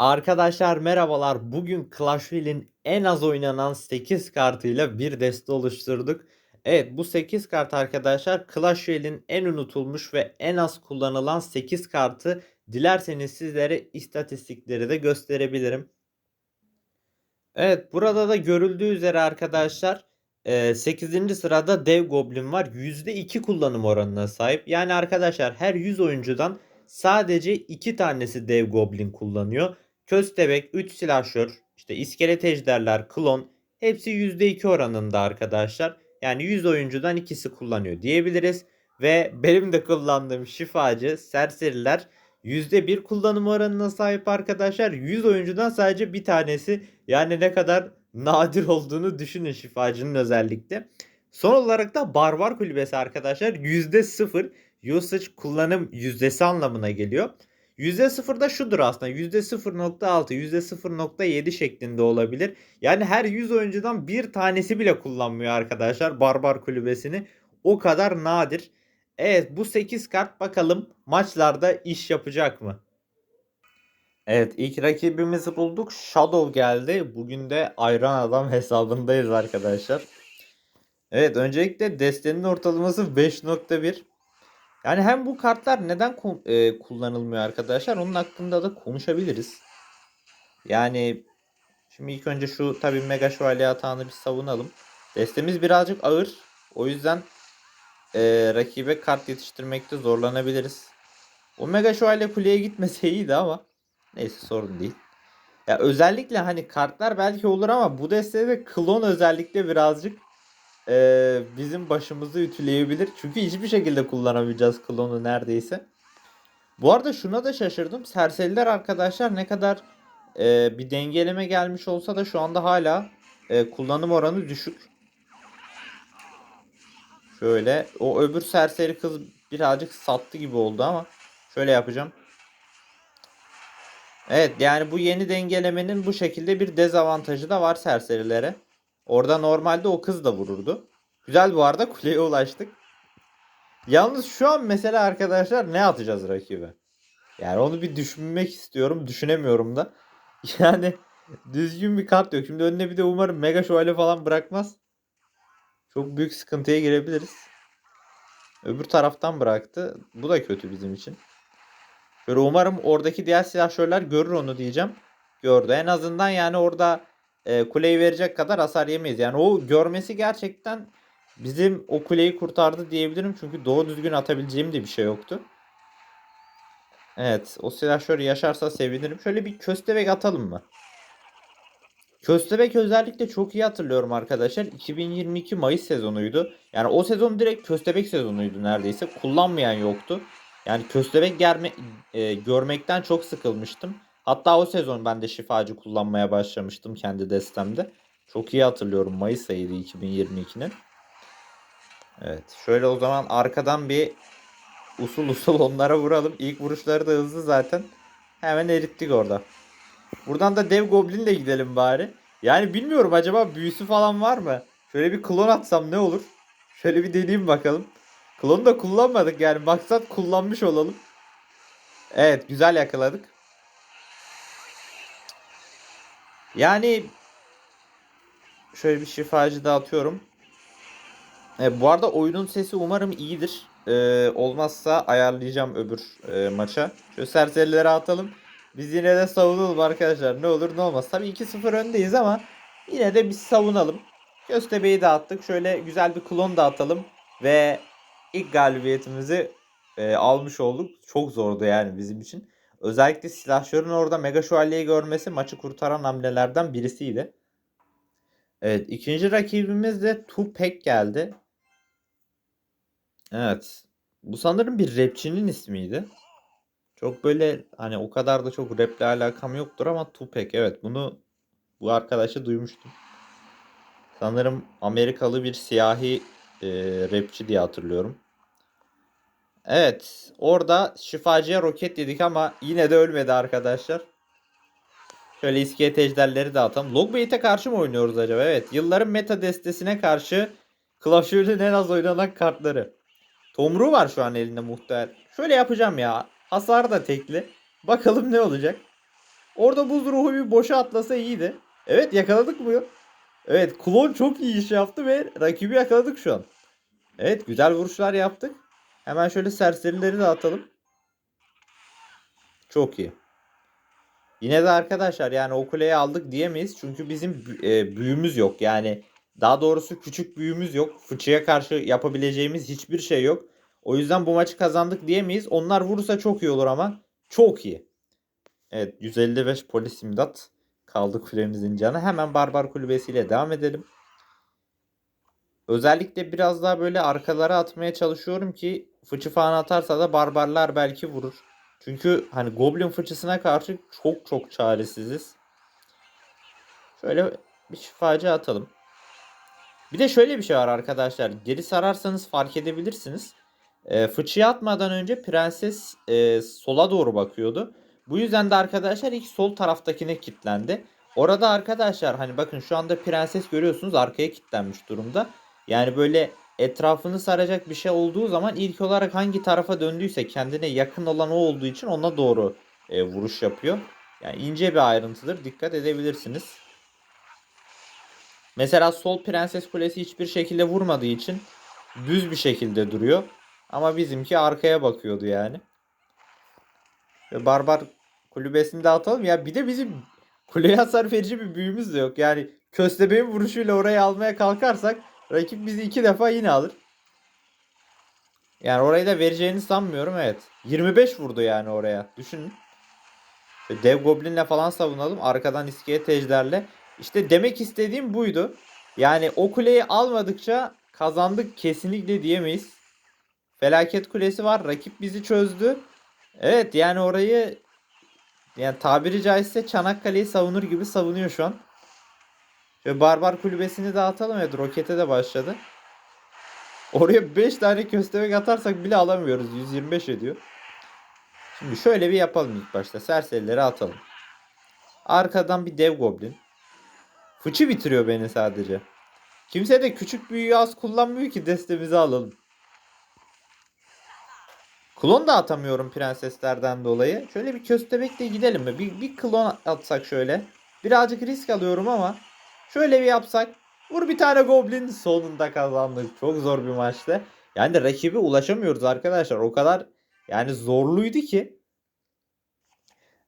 Arkadaşlar merhabalar. Bugün Clash Royale'in en az oynanan 8 kartıyla bir deste oluşturduk. Evet bu 8 kart arkadaşlar Clash Royale'in en unutulmuş ve en az kullanılan 8 kartı. Dilerseniz sizlere istatistikleri de gösterebilirim. Evet burada da görüldüğü üzere arkadaşlar 8. sırada Dev Goblin var. %2 kullanım oranına sahip. Yani arkadaşlar her 100 oyuncudan sadece 2 tanesi Dev Goblin kullanıyor. Köstebek, 3 silahşör, işte iskelet ejderler, klon hepsi %2 oranında arkadaşlar. Yani 100 oyuncudan ikisi kullanıyor diyebiliriz. Ve benim de kullandığım şifacı, serseriler %1 kullanım oranına sahip arkadaşlar. 100 oyuncudan sadece bir tanesi. Yani ne kadar nadir olduğunu düşünün şifacının özellikle. Son olarak da barbar kulübesi arkadaşlar %0 usage kullanım yüzdesi anlamına geliyor. %0 da şudur aslında %0.6 %0.7 şeklinde olabilir. Yani her 100 oyuncudan bir tanesi bile kullanmıyor arkadaşlar barbar kulübesini. O kadar nadir. Evet bu 8 kart bakalım maçlarda iş yapacak mı? Evet ilk rakibimizi bulduk. Shadow geldi. Bugün de Ayran Adam hesabındayız arkadaşlar. Evet öncelikle destenin ortalaması 5.1. Yani hem bu kartlar neden e, kullanılmıyor arkadaşlar onun hakkında da konuşabiliriz. Yani şimdi ilk önce şu tabii Mega Şövalye atağını bir savunalım. Destemiz birazcık ağır. O yüzden e, rakibe kart yetiştirmekte zorlanabiliriz. O Mega Şövalye kuleye gitmese iyiydi ama neyse sorun değil. Ya özellikle hani kartlar belki olur ama bu destede klon özellikle birazcık e, bizim başımızı ütüleyebilir. Çünkü hiçbir şekilde kullanamayacağız klonu neredeyse. Bu arada şuna da şaşırdım. Serseriler arkadaşlar ne kadar e, bir dengeleme gelmiş olsa da şu anda hala e, kullanım oranı düşük. Şöyle o öbür serseri kız birazcık sattı gibi oldu ama şöyle yapacağım. Evet yani bu yeni dengelemenin bu şekilde bir dezavantajı da var serserilere. Orada normalde o kız da vururdu. Güzel bu arada kuleye ulaştık. Yalnız şu an mesela arkadaşlar ne atacağız rakibe? Yani onu bir düşünmek istiyorum. Düşünemiyorum da. Yani düzgün bir kart yok. Şimdi önüne bir de umarım mega şövalye falan bırakmaz. Çok büyük sıkıntıya girebiliriz. Öbür taraftan bıraktı. Bu da kötü bizim için. Böyle umarım oradaki diğer silahşörler görür onu diyeceğim. Gördü. En azından yani orada e, kuleyi verecek kadar hasar yemeyiz. Yani o görmesi gerçekten bizim o kuleyi kurtardı diyebilirim. Çünkü doğru düzgün atabileceğim de bir şey yoktu. Evet o silahşör yaşarsa sevinirim. Şöyle bir köstebek atalım mı? Köstebek özellikle çok iyi hatırlıyorum arkadaşlar. 2022 Mayıs sezonuydu. Yani o sezon direkt köstebek sezonuydu neredeyse. Kullanmayan yoktu. Yani köstebek germe, e, görmekten çok sıkılmıştım. Hatta o sezon ben de şifacı kullanmaya başlamıştım kendi destemde. Çok iyi hatırlıyorum. Mayıs ayıydı 2022'nin. Evet. Şöyle o zaman arkadan bir usul usul onlara vuralım. İlk vuruşları da hızlı zaten. Hemen erittik orada. Buradan da dev goblin ile gidelim bari. Yani bilmiyorum acaba büyüsü falan var mı? Şöyle bir klon atsam ne olur? Şöyle bir deneyeyim bakalım. Klonu da kullanmadık yani maksat kullanmış olalım. Evet güzel yakaladık. Yani şöyle bir şifacı dağıtıyorum. E, bu arada oyunun sesi umarım iyidir. E, olmazsa ayarlayacağım öbür e, maça. Şöyle serserilere atalım. Biz yine de savunalım arkadaşlar. Ne olur ne olmaz. Tabii 2-0 öndeyiz ama yine de biz savunalım. Köstebeği dağıttık. Şöyle güzel bir klon dağıtalım. Ve ilk galibiyetimizi e, almış olduk. Çok zordu yani bizim için. Özellikle silahşörün orada Mega Şövalye'yi görmesi maçı kurtaran hamlelerden birisiydi. Evet ikinci rakibimiz de Tupac geldi. Evet. Bu sanırım bir rapçinin ismiydi. Çok böyle hani o kadar da çok raple alakam yoktur ama Tupac evet bunu bu arkadaşı duymuştum. Sanırım Amerikalı bir siyahi e, rapçi diye hatırlıyorum. Evet. Orada şifacıya roket dedik ama yine de ölmedi arkadaşlar. Şöyle iskelet ejderleri de atalım. Logbait'e karşı mı oynuyoruz acaba? Evet. Yılların meta destesine karşı Clash en az oynanan kartları. Tomru var şu an elinde muhtemel. Şöyle yapacağım ya. Hasar da tekli. Bakalım ne olacak. Orada buz ruhu bir boşa atlasa iyiydi. Evet yakaladık mı? Evet klon çok iyi iş yaptı ve rakibi yakaladık şu an. Evet güzel vuruşlar yaptık. Hemen şöyle serserileri de atalım. Çok iyi. Yine de arkadaşlar yani o kuleyi aldık diyemeyiz. Çünkü bizim e, büyümüz yok. Yani daha doğrusu küçük büyümüz yok. Fıçıya karşı yapabileceğimiz hiçbir şey yok. O yüzden bu maçı kazandık diyemeyiz. Onlar vurursa çok iyi olur ama. Çok iyi. Evet 155 polis imdat. Kaldı kulemizin canı. Hemen barbar kulübesiyle devam edelim. Özellikle biraz daha böyle arkalara atmaya çalışıyorum ki fıçı falan atarsa da barbarlar belki vurur. Çünkü hani goblin fıçısına karşı çok çok çaresiziz. Şöyle bir şifacı atalım. Bir de şöyle bir şey var arkadaşlar. Geri sararsanız fark edebilirsiniz. E, fıçıya atmadan önce prenses e, sola doğru bakıyordu. Bu yüzden de arkadaşlar ilk sol taraftakine kilitlendi. Orada arkadaşlar hani bakın şu anda prenses görüyorsunuz arkaya kilitlenmiş durumda. Yani böyle etrafını saracak bir şey olduğu zaman ilk olarak hangi tarafa döndüyse kendine yakın olan o olduğu için ona doğru e, vuruş yapıyor. Yani ince bir ayrıntıdır. Dikkat edebilirsiniz. Mesela sol prenses kulesi hiçbir şekilde vurmadığı için düz bir şekilde duruyor. Ama bizimki arkaya bakıyordu yani. Ve barbar kulübesini de atalım. Ya bir de bizim kuleye hasar verici bir büyümüz de yok. Yani köstebeğin vuruşuyla orayı almaya kalkarsak rakip bizi iki defa yine alır. Yani orayı da vereceğini sanmıyorum evet. 25 vurdu yani oraya. Düşünün. Dev Goblin'le falan savunalım. Arkadan iskelet ejderle. İşte demek istediğim buydu. Yani o kuleyi almadıkça kazandık kesinlikle diyemeyiz. Felaket kulesi var. Rakip bizi çözdü. Evet yani orayı yani tabiri caizse Çanakkale'yi savunur gibi savunuyor şu an. Şöyle barbar kulübesini dağıtalım. Evet rokete de başladı. Oraya 5 tane köstebek atarsak bile alamıyoruz. 125 ediyor. Şimdi şöyle bir yapalım ilk başta. Serserileri atalım. Arkadan bir dev goblin. Fıçı bitiriyor beni sadece. Kimse de küçük büyüğü az kullanmıyor ki destemizi alalım. Klon da atamıyorum prenseslerden dolayı. Şöyle bir köstebekle gidelim mi? Bir, bir klon atsak şöyle. Birazcık risk alıyorum ama şöyle bir yapsak. Vur bir tane goblin sonunda kazandık. Çok zor bir maçtı. Yani rakibe ulaşamıyoruz arkadaşlar. O kadar yani zorluydu ki.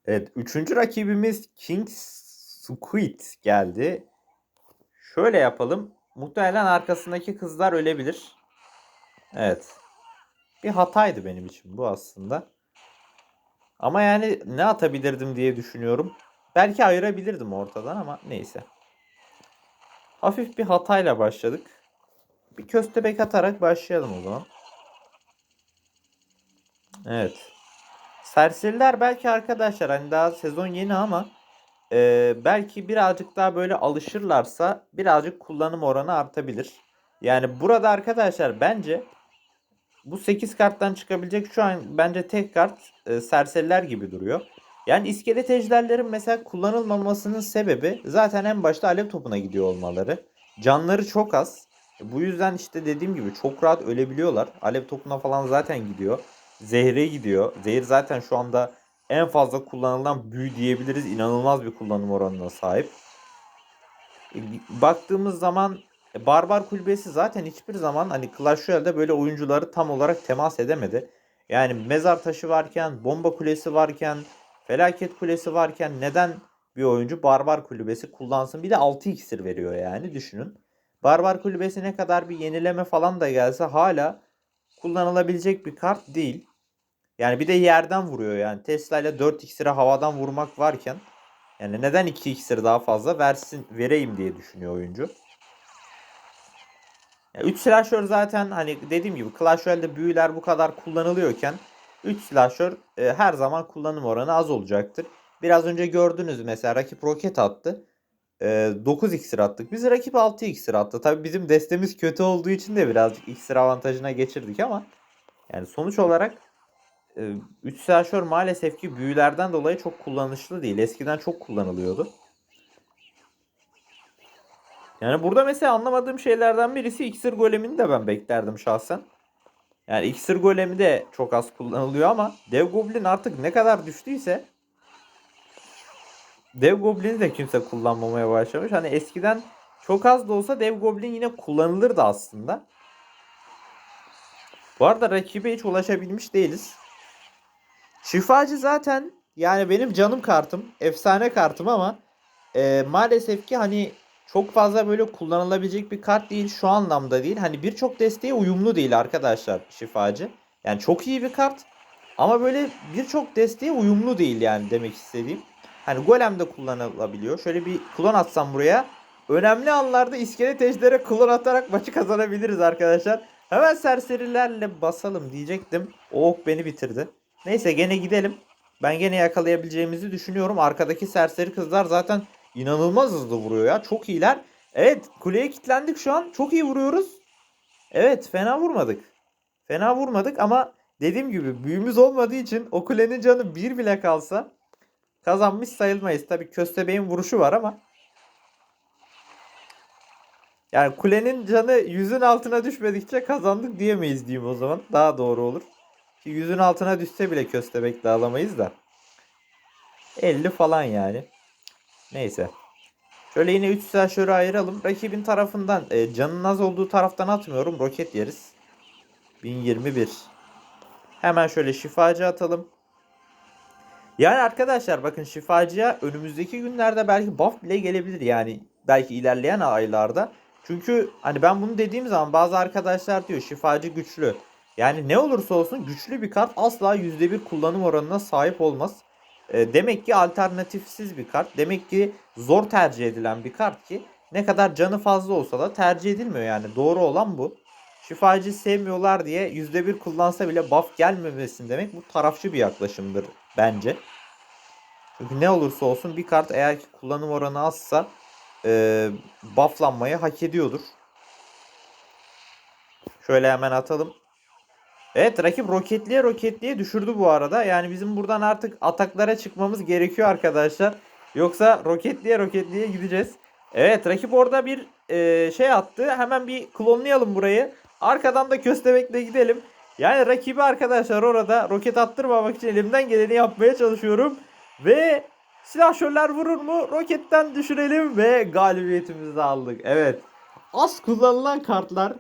Evet. Üçüncü rakibimiz King Squid geldi. Şöyle yapalım. Muhtemelen arkasındaki kızlar ölebilir. Evet. Bir hataydı benim için bu aslında. Ama yani ne atabilirdim diye düşünüyorum. Belki ayırabilirdim ortadan ama neyse. Hafif bir hatayla başladık. Bir köstebek atarak başlayalım o zaman. Evet. Serseriler belki arkadaşlar hani daha sezon yeni ama e, belki birazcık daha böyle alışırlarsa birazcık kullanım oranı artabilir. Yani burada arkadaşlar bence bu 8 karttan çıkabilecek şu an bence tek kart e, serseriler gibi duruyor. Yani iskelet ejderlerin mesela kullanılmamasının sebebi zaten en başta alev topuna gidiyor olmaları. Canları çok az. Bu yüzden işte dediğim gibi çok rahat ölebiliyorlar. Alev topuna falan zaten gidiyor. Zehre gidiyor. Zehir zaten şu anda en fazla kullanılan büyü diyebiliriz. İnanılmaz bir kullanım oranına sahip. E, Baktığımız zaman e, Barbar Kulübesi zaten hiçbir zaman hani Clash Royale'de böyle oyuncuları tam olarak temas edemedi. Yani mezar taşı varken, bomba kulesi varken, felaket kulesi varken neden bir oyuncu Barbar Kulübesi kullansın? Bir de 6 iksir veriyor yani düşünün. Barbar Kulübesi ne kadar bir yenileme falan da gelse hala kullanılabilecek bir kart değil. Yani bir de yerden vuruyor yani. Tesla ile 4 iksire havadan vurmak varken yani neden 2 iksir daha fazla versin vereyim diye düşünüyor oyuncu. 3 slasher zaten hani dediğim gibi Clash Royale'de büyüler bu kadar kullanılıyorken 3 slasher e, her zaman kullanım oranı az olacaktır. Biraz önce gördünüz mesela rakip roket attı. E, 9 iksir attık. Biz rakip 6 iksir attı. Tabi bizim destemiz kötü olduğu için de birazcık iksir avantajına geçirdik ama yani sonuç olarak 3 slasher maalesef ki büyülerden dolayı çok kullanışlı değil. Eskiden çok kullanılıyordu. Yani burada mesela anlamadığım şeylerden birisi iksir golemini de ben beklerdim şahsen. Yani iksir golemi de çok az kullanılıyor ama dev goblin artık ne kadar düştüyse Dev Goblin'i de kimse kullanmamaya başlamış. Hani eskiden çok az da olsa Dev Goblin yine kullanılırdı aslında. Bu arada rakibe hiç ulaşabilmiş değiliz. Şifacı zaten yani benim canım kartım. Efsane kartım ama e, maalesef ki hani çok fazla böyle kullanılabilecek bir kart değil şu anlamda değil. Hani birçok desteğe uyumlu değil arkadaşlar şifacı. Yani çok iyi bir kart ama böyle birçok desteğe uyumlu değil yani demek istediğim. Hani golem de kullanılabiliyor. Şöyle bir klon atsam buraya. Önemli anlarda iskelet ejdere klon atarak maçı kazanabiliriz arkadaşlar. Hemen serserilerle basalım diyecektim. O ok beni bitirdi. Neyse gene gidelim. Ben gene yakalayabileceğimizi düşünüyorum. Arkadaki serseri kızlar zaten inanılmaz hızlı vuruyor ya. Çok iyiler. Evet kuleye kilitlendik şu an. Çok iyi vuruyoruz. Evet fena vurmadık. Fena vurmadık ama dediğim gibi büyümüz olmadığı için o kulenin canı bir bile kalsa kazanmış sayılmayız. Tabii köstebeğin vuruşu var ama yani kulenin canı yüzün altına düşmedikçe kazandık diyemeyiz diyeyim o zaman. Daha doğru olur. Ki yüzün altına düşse bile köstebek de alamayız da. 50 falan yani. Neyse. Şöyle yine 3 şöyle ayıralım. Rakibin tarafından e, canın az olduğu taraftan atmıyorum. Roket yeriz. 1021. Hemen şöyle şifacı atalım. Yani arkadaşlar bakın şifacıya önümüzdeki günlerde belki buff bile gelebilir yani belki ilerleyen aylarda. Çünkü hani ben bunu dediğim zaman bazı arkadaşlar diyor şifacı güçlü. Yani ne olursa olsun güçlü bir kart asla %1 kullanım oranına sahip olmaz. E, demek ki alternatifsiz bir kart. Demek ki zor tercih edilen bir kart ki ne kadar canı fazla olsa da tercih edilmiyor yani. Doğru olan bu. Şifacı sevmiyorlar diye %1 kullansa bile buff gelmemesin demek bu tarafçı bir yaklaşımdır bence. Çünkü ne olursa olsun bir kart eğer ki kullanım oranı azsa e, bufflanmayı hak ediyordur. Şöyle hemen atalım. Evet rakip roketliye roketliye düşürdü bu arada. Yani bizim buradan artık ataklara çıkmamız gerekiyor arkadaşlar. Yoksa roketliye roketliye gideceğiz. Evet rakip orada bir e, şey attı. Hemen bir klonlayalım burayı. Arkadan da köstebekle gidelim. Yani rakibi arkadaşlar orada roket attırmamak için elimden geleni yapmaya çalışıyorum. Ve silahşörler vurur mu? Roketten düşürelim ve galibiyetimizi aldık. Evet. Az kullanılan kartlar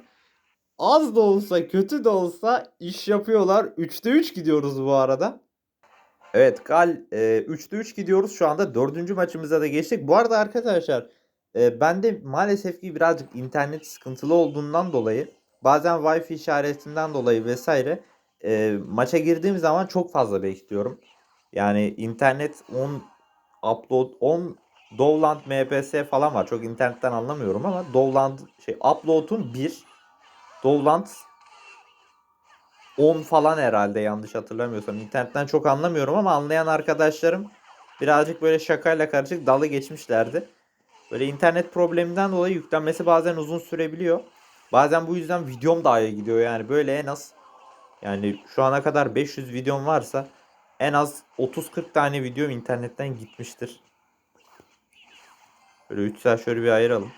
az da olsa kötü de olsa iş yapıyorlar. 3'te 3 gidiyoruz bu arada. Evet Gal e, 3'te 3 gidiyoruz. Şu anda 4. maçımıza da geçtik. Bu arada arkadaşlar e, bende maalesef ki birazcık internet sıkıntılı olduğundan dolayı bazen Wi-Fi işaretinden dolayı vesaire e, maça girdiğim zaman çok fazla bekliyorum. Yani internet 10 upload 10 Dovland MPS falan var. Çok internetten anlamıyorum ama Dovland şey upload'un 1 Dovland 10 falan herhalde yanlış hatırlamıyorsam. İnternetten çok anlamıyorum ama anlayan arkadaşlarım birazcık böyle şakayla karışık dalı geçmişlerdi. Böyle internet probleminden dolayı yüklenmesi bazen uzun sürebiliyor. Bazen bu yüzden videom daha iyi gidiyor yani böyle en az yani şu ana kadar 500 videom varsa en az 30-40 tane videom internetten gitmiştir. Böyle 3 saat şöyle bir ayıralım.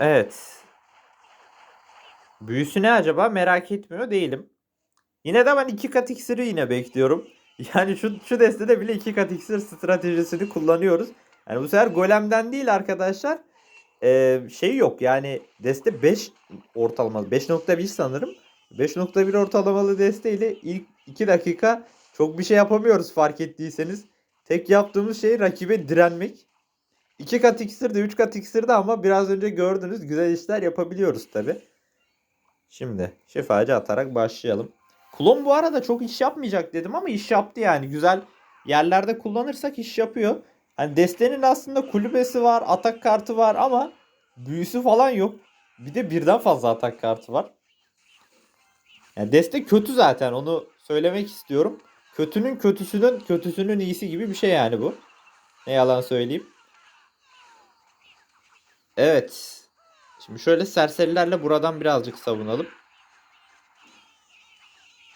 Evet. Büyüsü ne acaba merak etmiyor değilim. Yine de ben iki kat iksiri yine bekliyorum. Yani şu, şu destede bile iki kat iksir stratejisini kullanıyoruz. Yani bu sefer golemden değil arkadaşlar. Ee, şey yok yani deste 5 ortalamalı 5.1 sanırım. 5.1 ortalamalı desteyle ilk 2 dakika çok bir şey yapamıyoruz fark ettiyseniz. Tek yaptığımız şey rakibe direnmek. 2 kat iksir de 3 kat iksir de ama biraz önce gördünüz güzel işler yapabiliyoruz tabi. Şimdi şifacı atarak başlayalım. Klon bu arada çok iş yapmayacak dedim ama iş yaptı yani. Güzel yerlerde kullanırsak iş yapıyor. Hani destenin aslında kulübesi var, atak kartı var ama büyüsü falan yok. Bir de birden fazla atak kartı var. Yani deste kötü zaten onu söylemek istiyorum. Kötünün kötüsünün kötüsünün iyisi gibi bir şey yani bu. Ne yalan söyleyeyim. Evet. Şimdi şöyle serserilerle buradan birazcık savunalım.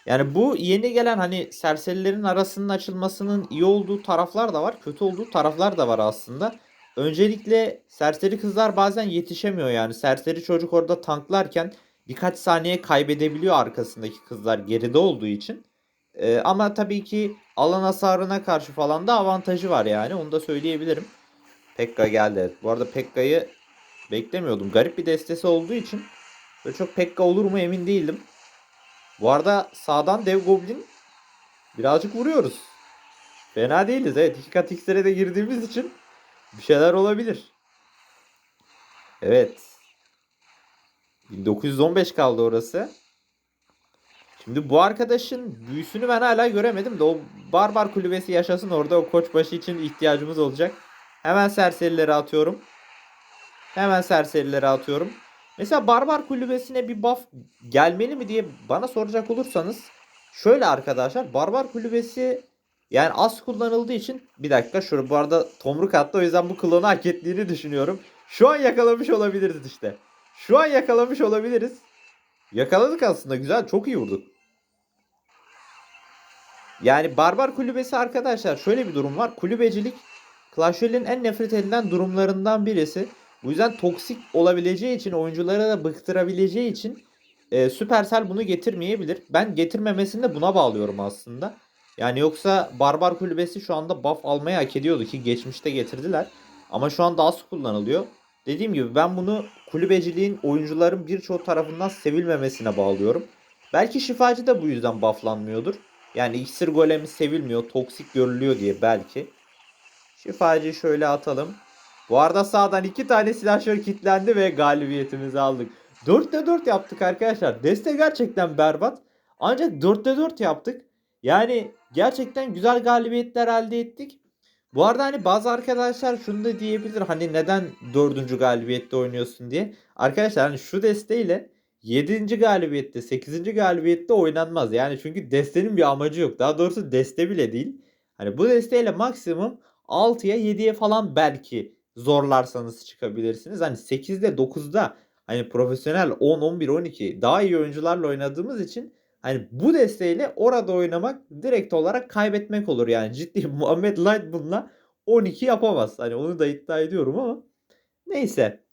Yani bu yeni gelen hani serserilerin arasının açılmasının iyi olduğu taraflar da var, kötü olduğu taraflar da var aslında. Öncelikle serseri kızlar bazen yetişemiyor yani. Serseri çocuk orada tanklarken birkaç saniye kaybedebiliyor arkasındaki kızlar geride olduğu için. Ee, ama tabii ki alan hasarına karşı falan da avantajı var yani. Onu da söyleyebilirim. Pekka geldi. Bu arada Pekka'yı beklemiyordum. Garip bir destesi olduğu için böyle çok Pekka olur mu emin değildim. Bu arada sağdan dev goblin birazcık vuruyoruz. Fena değiliz evet. İki kat iksire de girdiğimiz için bir şeyler olabilir. Evet. 1915 kaldı orası. Şimdi bu arkadaşın büyüsünü ben hala göremedim de o barbar kulübesi yaşasın orada o koçbaşı için ihtiyacımız olacak. Hemen serserileri atıyorum. Hemen serserileri atıyorum. Mesela barbar kulübesine bir buff gelmeli mi diye bana soracak olursanız şöyle arkadaşlar barbar kulübesi yani az kullanıldığı için bir dakika şurada bu arada tomruk attı o yüzden bu klonu hak ettiğini düşünüyorum. Şu an yakalamış olabiliriz işte. Şu an yakalamış olabiliriz. Yakaladık aslında güzel çok iyi vurduk. Yani barbar kulübesi arkadaşlar şöyle bir durum var. Kulübecilik Clash en nefret edilen durumlarından birisi. Bu yüzden toksik olabileceği için oyuncuları da bıktırabileceği için e, Supercell bunu getirmeyebilir. Ben getirmemesini de buna bağlıyorum aslında. Yani yoksa Barbar Kulübesi şu anda buff almayı hak ediyordu ki geçmişte getirdiler. Ama şu anda az kullanılıyor. Dediğim gibi ben bunu kulübeciliğin oyuncuların birçok tarafından sevilmemesine bağlıyorum. Belki şifacı da bu yüzden bufflanmıyordur. Yani iksir golemi sevilmiyor, toksik görülüyor diye belki. Şifacıyı şöyle atalım. Bu arada sağdan iki tane silahşör kilitlendi ve galibiyetimizi aldık. 4'te 4 yaptık arkadaşlar. Deste gerçekten berbat. Ancak 4'te 4 yaptık. Yani gerçekten güzel galibiyetler elde ettik. Bu arada hani bazı arkadaşlar şunu da diyebilir. Hani neden 4. galibiyette oynuyorsun diye. Arkadaşlar hani şu desteğiyle 7. galibiyette 8. galibiyette oynanmaz. Yani çünkü destenin bir amacı yok. Daha doğrusu deste bile değil. Hani bu desteğiyle maksimum 6'ya 7'ye falan belki zorlarsanız çıkabilirsiniz. Hani 8'de 9'da hani profesyonel 10, 11, 12 daha iyi oyuncularla oynadığımız için hani bu desteğiyle orada oynamak direkt olarak kaybetmek olur. Yani ciddi Muhammed Light bununla 12 yapamaz. Hani onu da iddia ediyorum ama neyse.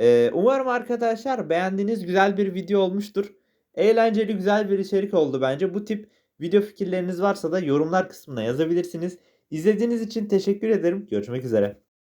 Ee, umarım arkadaşlar beğendiğiniz güzel bir video olmuştur. Eğlenceli güzel bir içerik oldu bence. Bu tip video fikirleriniz varsa da yorumlar kısmına yazabilirsiniz. İzlediğiniz için teşekkür ederim. Görüşmek üzere.